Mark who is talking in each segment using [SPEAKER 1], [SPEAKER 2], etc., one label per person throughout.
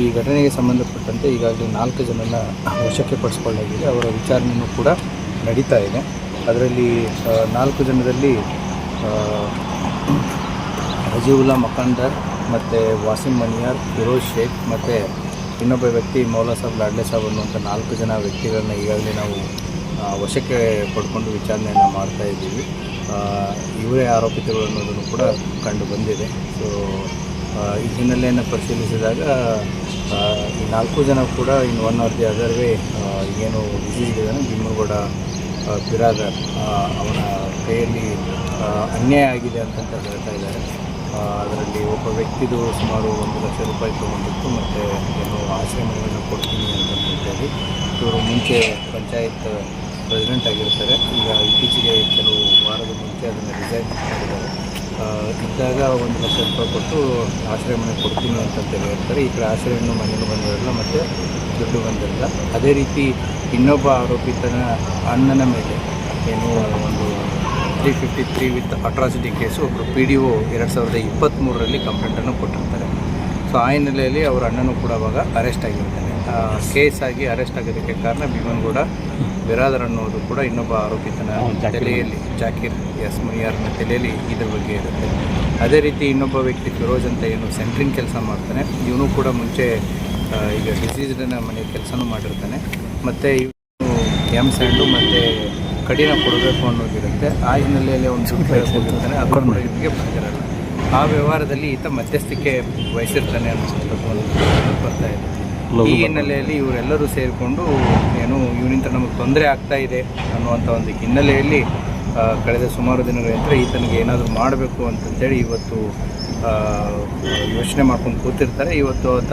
[SPEAKER 1] ಈ ಘಟನೆಗೆ ಸಂಬಂಧಪಟ್ಟಂತೆ ಈಗಾಗಲೇ ನಾಲ್ಕು ಜನನ ವಶಕ್ಕೆ ಪಡಿಸ್ಕೊಳ್ಳಲಾಗಿದೆ. ಅವರ ವಿಚಾರಣೆಯೂ ಕೂಡ ನಡೀತಾ ಇದೆ. ಅದರಲ್ಲಿ ನಾಲ್ಕು ಜನದಲ್ಲಿ ಆ, ರಜೀವುಲ್ಲಾ ಮಕಾಂದರ್ ಮತ್ತು ವಾಸಿಂ ಮನಿಯಾರ್ ಫಿರೋಜ್ ಶೇಖ್ ಮತ್ತು ಇನ್ನೊಬ್ಬ ವ್ಯಕ್ತಿ ಮೌಲಾ ಸಾಬ್ ಲಾಡ್ಲೆ ಸಾಬ್ ಅನ್ನುವಂಥ ನಾಲ್ಕು ಜನ ವ್ಯಕ್ತಿಗಳನ್ನ ಈಗಾಗಲೇ ನಾವು ವಶಕ್ಕೆ ಪಡ್ಕೊಂಡು ವಿಚಾರಣೆಯನ್ನು ಮಾಡ್ತಾ ಇದ್ದೀವಿ. ಇವರೇ ಆರೋಪಿತಗಳು ಅನ್ನೋದನ್ನು ಕೂಡ ಕಂಡು ಬಂದಿದೆ. ಸೊ ಈ ಹಿನ್ನೆಲೆಯನ್ನು ಪರಿಶೀಲಿಸಿದಾಗ ಈ ನಾಲ್ಕು ಜನ ಕೂಡ in one or the other way ಏನು ಡಿಸೀಸ್ ಇದ್ದಾನೆ, ಭೀಮಗೌಡ ಬಿರಾದರ್ ಅವನ ಕೈಯಲ್ಲಿ ಅನ್ಯಾಯ ಆಗಿದೆ ಅಂತಂತ ಹೇಳ್ತಾ ಇದ್ದಾರೆ. ಅದರಲ್ಲಿ ಒಬ್ಬ ವ್ಯಕ್ತಿದು ಸುಮಾರು ಒಂದು ಲಕ್ಷ ರೂಪಾಯಿ ತೊಗೊಂಡಿತ್ತು, ಮತ್ತು ಏನು ಆಶ್ರಮಗಳನ್ನು ಕೊಡ್ತೀನಿ ಅಂತ ಹೇಳಿ ಇವರು ಮುಂಚೆ ಪಂಚಾಯತ್ ಪ್ರೆಸಿಡೆಂಟ್ ಆಗಿರ್ತಾರೆ. ಈಗ ಇತ್ತೀಚೆಗೆ ಕೆಲವು ವಾರದ ಮುಂಚೆ ಅದನ್ನು ರಿಸೈನ್ ಇದ್ದಾಗ ಒಂದು ಲಕ್ಷ ರೂಪಾಯಿ ಕೊಟ್ಟು ಆಶ್ರಯ ಮನೆ ಕೊಡ್ತೀನಿ ಅಂತ ಹೇಳ್ತಾರೆ. ಈ ಕಡೆ ಆಶ್ರಯನೂ ಮನೆಯೂ ಬಂದಿರಲ್ಲ ಮತ್ತು ದುಡ್ಡು ಬಂದಿರಲ್ಲ ಅದೇ ರೀತಿ ಇನ್ನೊಬ್ಬ ಆರೋಪಿತನ ಅಣ್ಣನ ಮೇಲೆ ಏನು ಒಂದು three fifty three with atrocity case ಒಬ್ಬರು ಪಿ ಡಿ ಒ ಎರಡು ಸಾವಿರದ ಇಪ್ಪತ್ತ್ಮೂರರಲ್ಲಿ ಕಂಪ್ಲೇಂಟನ್ನು ಕೊಟ್ಟಿರ್ತಾರೆ. ಸೊ ಆ ಹಿನ್ನೆಲೆಯಲ್ಲಿ ಅವರ ಅಣ್ಣನೂ ಕೂಡ ಅವಾಗ ಅರೆಸ್ಟ್ ಆಗಿರ್ತಾನೆ. ಕೇಸ್ ಆಗಿ ಅರೆಸ್ಟ್ ಆಗೋದಕ್ಕೆ ಕಾರಣ ಭೀಮನ್ಗೌಡ ಬಿರಾದರ್ ಅನ್ನೋದು ಕೂಡ ಇನ್ನೊಬ್ಬ ಆರೋಪಿತನ ತಲೆಯಲ್ಲಿ. ಜಾಕಿರ್ ಎಸ್ ಮುನಿಯಾರ್ನ ತಲೆಯಲ್ಲಿ ಇದ್ರ ಬಗ್ಗೆ ಇರುತ್ತೆ. ಅದೇ ರೀತಿ ಇನ್ನೊಬ್ಬ ವ್ಯಕ್ತಿ ಫಿರೋಜ್ ಅಂತ ಏನು ಸೆಂಟ್ರಿಂಗ್ ಕೆಲಸ ಮಾಡ್ತಾನೆ. ಇವನು ಕೂಡ ಮುಂಚೆ ಈಗ ಡಿಸೀಸ್ಡನ ಮನೆ ಕೆಲಸನೂ ಮಾಡಿರ್ತಾನೆ. ಮತ್ತು ಇವನು ಎಂ ಸ್ಯಾಂಡು ಮತ್ತು ಕಡಿನ ಕೊಡಬೇಕು ಅನ್ನೋದಿರುತ್ತೆ. ಆ ಹಿನ್ನೆಲೆಯಲ್ಲಿ ಒಂದು ಕೇಳಕ್ಕೆ ಹೋಗಿರ್ತಾನೆ ಅದು ಕೂಡ ಇವನಿಗೆ ಬರ್ತಿರಲ್ಲ ಆ ವ್ಯವಹಾರದಲ್ಲಿ ಈತ ಮಧ್ಯಸ್ಥಿಕೆ ವಹಿಸಿರ್ತಾನೆ ಅನ್ನೋದು ಬರ್ತಾ ಇದೆ. ಈ ಹಿನ್ನೆಲೆಯಲ್ಲಿ ಇವರೆಲ್ಲರೂ ಸೇರಿಕೊಂಡು ಏನು ಇವನಿಂದ ನಮಗೆ ತೊಂದರೆ ಆಗ್ತಾ ಇದೆ ಅನ್ನುವಂಥ ಒಂದು ಹಿನ್ನೆಲೆಯಲ್ಲಿ ಕಳೆದ ಸುಮಾರು ದಿನಗಳಿಂದ ಈತನಿಗೆ ಏನಾದರೂ ಮಾಡಬೇಕು ಅಂತಂತೇಳಿ ಇವತ್ತು ಯೋಚನೆ ಮಾಡ್ಕೊಂಡು ಕೂತಿರ್ತಾರೆ. ಇವತ್ತು ಆತ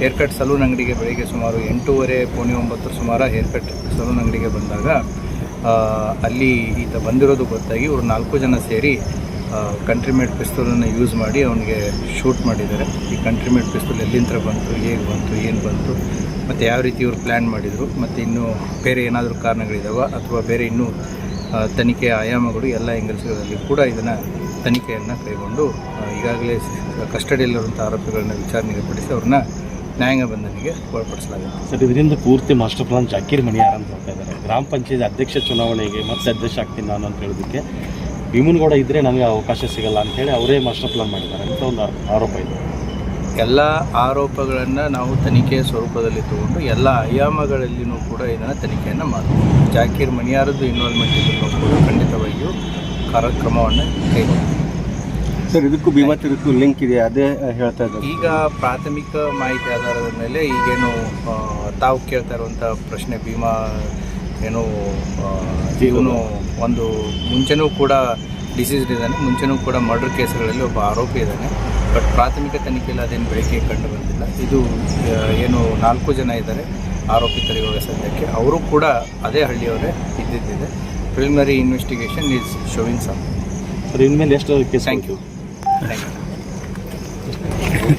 [SPEAKER 1] ಹೇರ್ ಕಟ್ ಸಲೂನ್ ಅಂಗಡಿಗೆ ಬೆಳಿಗ್ಗೆ ಸುಮಾರು ಎಂಟೂವರೆ ಪೋಣಿ ಒಂಬತ್ತು ಸುಮಾರು ಹೇರ್ ಕಟ್ ಸಲೂನ್ ಅಂಗಡಿಗೆ ಬಂದಾಗ ಅಲ್ಲಿ ಈತ ಬಂದಿರೋದು ಗೊತ್ತಾಗಿ ಇವರು ನಾಲ್ಕು ಜನ ಸೇರಿ ಕಂಟ್ರಿ ಮೇಡ್ ಪಿಸ್ತೂಲನ್ನು ಯೂಸ್ ಮಾಡಿ ಅವನಿಗೆ ಶೂಟ್ ಮಾಡಿದ್ದಾರೆ. ಈ ಕಂಟ್ರಿ ಮೇಡ್ ಪಿಸ್ತೂಲ್ ಎಲ್ಲಿಂದ ಬಂತು, ಹೇಗೆ ಬಂತು, ಏನು ಬಂತು, ಮತ್ತು ಯಾವ ರೀತಿ ಇವರು ಪ್ಲ್ಯಾನ್ ಮಾಡಿದರು, ಮತ್ತು ಇನ್ನೂ ಬೇರೆ ಏನಾದರೂ ಕಾರಣಗಳಿದಾವ, ಅಥವಾ ಬೇರೆ ಇನ್ನೂ ತನಿಖೆ ಆಯಾಮಗಳು ಎಲ್ಲ ಎಂಗಲ್ಸ್ಗಳಲ್ಲಿ ಕೂಡ ಇದನ್ನು ತನಿಖೆಯನ್ನು ಕೈಗೊಂಡು ಈಗಾಗಲೇ ಕಸ್ಟಡಿಯಲ್ಲಿರುವಂಥ ಆರೋಪಿಗಳನ್ನ ವಿಚಾರಣೆಗೆ ಪಡಿಸಿ ಅವ್ರನ್ನ ನ್ಯಾಯಾಂಗ ಬಂಧನಿಗೆ ಒಳಪಡಿಸಲಾಗುತ್ತೆ.
[SPEAKER 2] ಸರ್, ಇದರಿಂದ ಪೂರ್ತಿ ಮಾಸ್ಟರ್ ಪ್ಲಾನ್ ಜಾಕೀರ್ ಮಣಿ ಅಂತ ಹೇಳ್ತಾ ಇದ್ದಾರೆ. ಗ್ರಾಮ ಪಂಚಾಯತ್ ಅಧ್ಯಕ್ಷ ಚುನಾವಣೆಗೆ ಮತ್ತೆ ಅಧ್ಯಕ್ಷ ಆಗ್ತೀನಿ ನಾನು ಅಂತ ಹೇಳೋದಕ್ಕೆ ಭೀಮನಗೌಡ ಇದ್ದರೆ ನಮಗೆ ಅವಕಾಶ ಸಿಗಲ್ಲ ಅಂತೇಳಿ ಅವರೇ ಮಾಸ್ಟರ್ ಪ್ಲಾನ್ ಮಾಡಿದ್ದಾರೆ. ಅಂತ ಒಂದು ಆರೋಪ ಇದೆ.
[SPEAKER 1] ಎಲ್ಲ ಆರೋಪಗಳನ್ನು ನಾವು ತನಿಖೆಯ ಸ್ವರೂಪದಲ್ಲಿ ತಗೊಂಡು ಎಲ್ಲ ಆಯಾಮಗಳಲ್ಲಿಯೂ ಕೂಡ ಇದನ್ನು ತನಿಖೆಯನ್ನು ಮಾಡ್ತೀವಿ. ಜಾಕೀರ್ ಮನಿಯಾರದ್ದು ಇನ್ವಾಲ್ವ್ಮೆಂಟ್ ಇದ್ದರೂ ಕೂಡ ಖಂಡಿತವಾಗಿಯೂ ಕಾರ್ಯಕ್ರಮವನ್ನು ಕೈಗೊಳ್ತೀವಿ
[SPEAKER 3] ಸರ್ ಇದಕ್ಕೂ ಭೀಮಾ ತಿರುಗಕ್ಕೂ ಲಿಂಕ್ ಇದೆ ಅದೇ ಹೇಳ್ತಾ ಇದ್ದಾರೆ.
[SPEAKER 1] ಈಗ ಪ್ರಾಥಮಿಕ ಮಾಹಿತಿ ಆಧಾರದ ಮೇಲೆ ಈಗೇನು ತಾವು ಕೇಳ್ತಾ ಇರುವಂಥ ಪ್ರಶ್ನೆ ಭೀಮಾ ಏನು ಆ, ಇವನು ಒಂದು ಮುಂಚೆನೂ ಕೂಡ ಡಿಸೀಸ್ಡ್ ಇದ್ದಾನೆ ಮುಂಚೆನೂ ಕೂಡ ಮರ್ಡರ್ ಕೇಸ್ಗಳಲ್ಲಿ ಒಬ್ಬ ಆರೋಪಿ ಇದ್ದಾನೆ. ಬಟ್ ಪ್ರಾಥಮಿಕ ತನಿಖೆಯಲ್ಲಿ ಅದೇನು ಬೆಳಕಿಗೆ ಕಂಡು ಬಂದಿಲ್ಲ. ಇದು ಏನು ನಾಲ್ಕು ಜನ ಇದ್ದಾರೆ ಆರೋಪಿ ಇವಾಗ ಸದ್ಯಕ್ಕೆ. ಅವರು ಕೂಡ ಅದೇ ಹಳ್ಳಿಯವರೇ ಇದ್ದಿದ್ದಿದೆ. Preliminary investigation is showing some
[SPEAKER 2] sir ಇನ್ಮೇಲೆ ಎಷ್ಟು
[SPEAKER 1] ಥ್ಯಾಂಕ್ ಯು ಥ್ಯಾಂಕ್ ಯು